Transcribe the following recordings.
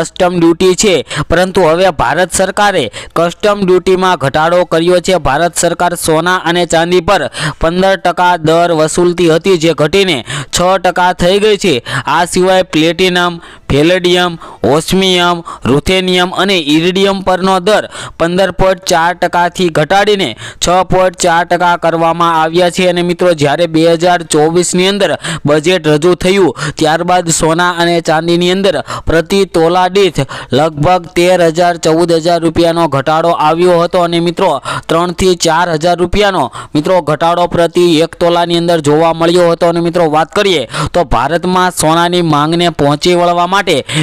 Custom duty છે. પરંતુ હવે ભારત સરકારે કસ્ટમ ડ્યુટીમાં ઘટાડો કર્યો છે. ભારત સરકાર સોના અને ચાંદી પર પંદર ટકા દર વસૂલતી હતી, જે ઘટીને છ ટકા થઈ ગઈ છે. આ સિવાય પ્લેટિનમ ફેલેડિયમ, ઓસ્મિયમ, રૂથેનિયમ અને ઇરિડિયમ પરનો દર પંદર પોઈન્ટ ચાર ટકાથી ઘટાડીને છ પોઈન્ટ ચાર ટકા કરવામાં આવ્યા છે. અને મિત્રો, જ્યારે બે હજાર ચોવીસની અંદર બજેટ રજૂ થયું, ત્યારબાદ સોના અને ચાંદીની અંદર પ્રતિ તોલા દીઠ લગભગ તેર હજાર ચૌદ હજાર રૂપિયાનો ઘટાડો આવ્યો હતો. અને મિત્રો, ત્રણથી ચાર હજાર રૂપિયાનો, મિત્રો, ઘટાડો પ્રતિ એક તોલાની અંદર જોવા મળ્યો હતો. અને મિત્રો, વાત કરીએ તો ભારતમાં સોનાની માંગને પહોંચી વળવા માટે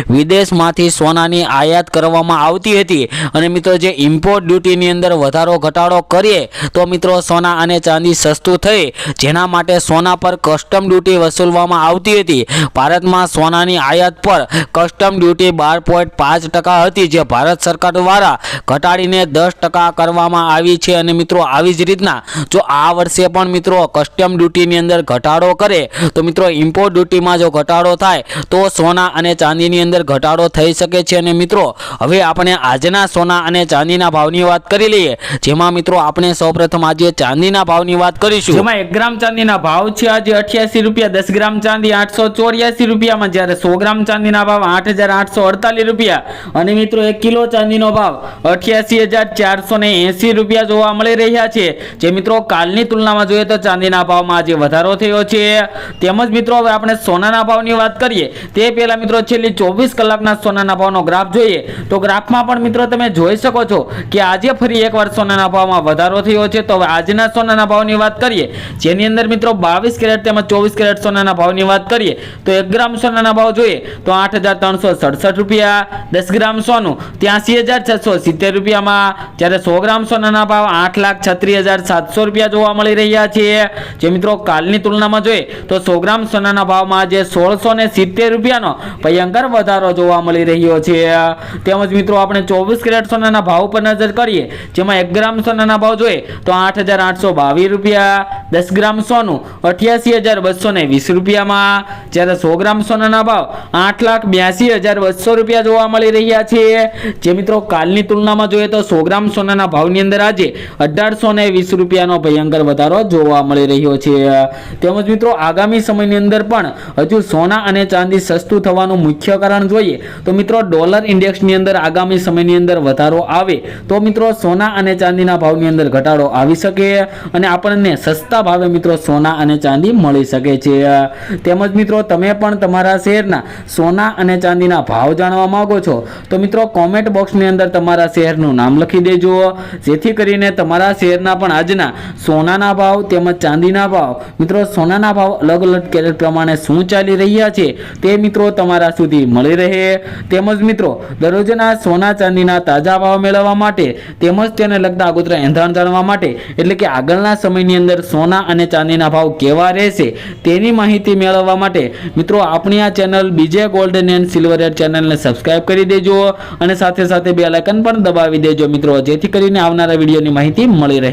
વિદેશમાંથી સોનાની આયાત કરવામાં આવતી હતી. અને મિત્રો, જે ઇમ્પોર્ટ ડ્યુટીની અંદર વધારો ઘટાડો કરીએ, તો મિત્રો, સોના અને ચાંદી સસ્તું થઈ, જેના માટે સોના પર કસ્ટમ ડ્યુટી વસૂલવામાં આવતી હતી. ભારતમાં સોનાની આયાત પર કસ્ટમ ડ્યુટી બાર પોઈન્ટ પાંચ ટકા હતી, જે ભારત સરકાર દ્વારા ઘટાડીને દસ ટકા કરવામાં આવી છે. અને મિત્રો, આવી જ રીતના જો આ વર્ષે પણ મિત્રો કસ્ટમ ડ્યુટીની અંદર ઘટાડો કરે, તો મિત્રો ઇમ્પોર્ટ ડ્યુટીમાં જો ઘટાડો થાય, તો સોના અને ચાંદીની અંદર ઘટાડો થઈ શકે છે અને મિત્રો, હવે આપણે આજના સોના અને ચાંદીના ભાવની વાત કરી લઈએ. જેમાં મિત્રો, આપણે સૌપ્રથમ આજે ચાંદીના ભાવની વાત કરીશું. જેમાં એક ગ્રામ ચાંદીના ભાવ છે આજે અઠ્યાસી રૂપિયા, દસ ગ્રામ ચાંદી આઠસો ચોર્યાસી રૂપિયામાં, જ્યારે સો ગ્રામ ચાંદીના ભાવ આઠ હજાર આઠસો અડતાલીસ રૂપિયા. અને મિત્રો, એક કિલો ચાંદીનો ભાવ અઠ્યાસી હજાર ચારસો ને એંસી રૂપિયા જોવા મળી રહ્યા છે. જે મિત્રો, કાલની તુલનામાં જોઈએ તો ચાંદીના ભાવમાં આજે વધારો થયો છે. તેમજ મિત્રો, હવે આપણે સોનાના ભાવની વાત કરીએ. તે પહેલા મિત્રો છેલ્લી ચોવીસ કલાકના સોનાના ભાવનો ગ્રાફ જોઈએ તો ગ્રાફમાં પણ મિત્રો તમે જોઈ શકો છો કે આજે ફરી એકવાર સોનાના ભાવમાં વધારો થયો છે. તો આજના સોનાના ભાવની વાત કરીએ, જેની અંદર મિત્રો બાવીસ કેરેટ તેમજ ચોવીસ કેરેટ સોનાના ભાવની વાત કરીએ, તો એક ગ્રામ સોનાના ભાવ જોઈએ તો આઠ હજાર ત્રણસો સડસઠ રૂપિયા, દસ ગ્રામ સોનું ત્યાંસી હજાર છસો સિત્તેર રૂપિયામાં, જ્યારે સો ગ્રામ સોનાના ભાવ આઠ લાખ છત્રીસ હજાર સાતસો રૂપિયા જોવા મળી રહ્યા છે. જે મિત્રો કાલની તુલનામાં જોઈએ તો સો ગ્રામ સોનાના ભાવમાં આજે સોળસો ને સિત્તેર રૂપિયાનો ભયંકર વધારો જોવા મળી રહ્યો છે. તેમજ મિત્રો, આપણે ચોવીસ કેરેટ સોનાના ભાવ પર નજર કરીએ. જેમાં એક ગ્રામ સોનાના ભાવ જોઈએ તો આઠ હજાર આઠસો બાવીસ રૂપિયા, દસ ગ્રામ સોનું અઠ્યાસી હજાર બસો ને વીસ રૂપિયામાં. જ્યારે સો ગ્રામ સોનાના ભાવ આઠ લાખ બ્યાસી હજાર બસો રૂપિયા જોવા મળી રહ્યા છે. જે મિત્રો, કાલની તુલનામાં જોઈએ તો સો ગ્રામ સોનાના ભાવની અંદર આજે અઢારસો ને વીસ રૂપિયાનો ભયંકર વધારો જોવા મળી રહ્યો છે. તેમજ મિત્રો, આગામી સમયની અંદર પણ હજુ સોના અને ચાંદી સસ્તું થવાનું મુખ્ય કારણ જોઈએ તો મિત્રો ડોલર ઇન્ડેક્સની અંદર આગામી સમયની અંદર વધારો આવે તો મિત્રો સોના અને ચાંદીના ભાવની અંદર ઘટાડો આવી શકે અને આપણને સસ્તા ભાવે મિત્રો સોના અને ચાંદી મળી શકે છે. તેમજ મિત્રો તમે પણ તમારા શહેરના સોના અને ચાંદીના ભાવ જાણવા માંગો છો તો મિત્રો કોમેન્ટ બોક્સની અંદર તમારા શહેરનું નામ લખી દેજો. જેથી કરીને તમારા શહેરના પણ આજના સોનાના ભાવ તેમજ ચાંદીના ભાવ મિત્રો સોનાના ભાવ અલગ અલગ કેરેટ પ્રમાણે શું ચાલી રહ્યા છે તે મિત્રો તમારા સુધી મળી રહે. તેમજ મિત્રો, દરરોજના સોના ચાંદીના તાજા ભાવ મેળવવા માટે તેમજ તેને લગતા આગોતરા એંધાણ જાણવા માટે, એટલે કે આગળના સમયની અંદર સોના અને ચાંદીના ભાવ કેવા રહેશે તેની માહિતી મેળવવા માટે, મિત્રો, આપણી આ ચેનલ બીજે ગોલ્ડન એન્ડ સિલ્વર ચેનલને સબસ્ક્રાઇબ કરી દેજો અને સાથે સાથે બે લાઇકન પણ દબાવી દેજો, મિત્રો, જેથી કરીને આવનારા વિડીયોની માહિતી મળી રહે.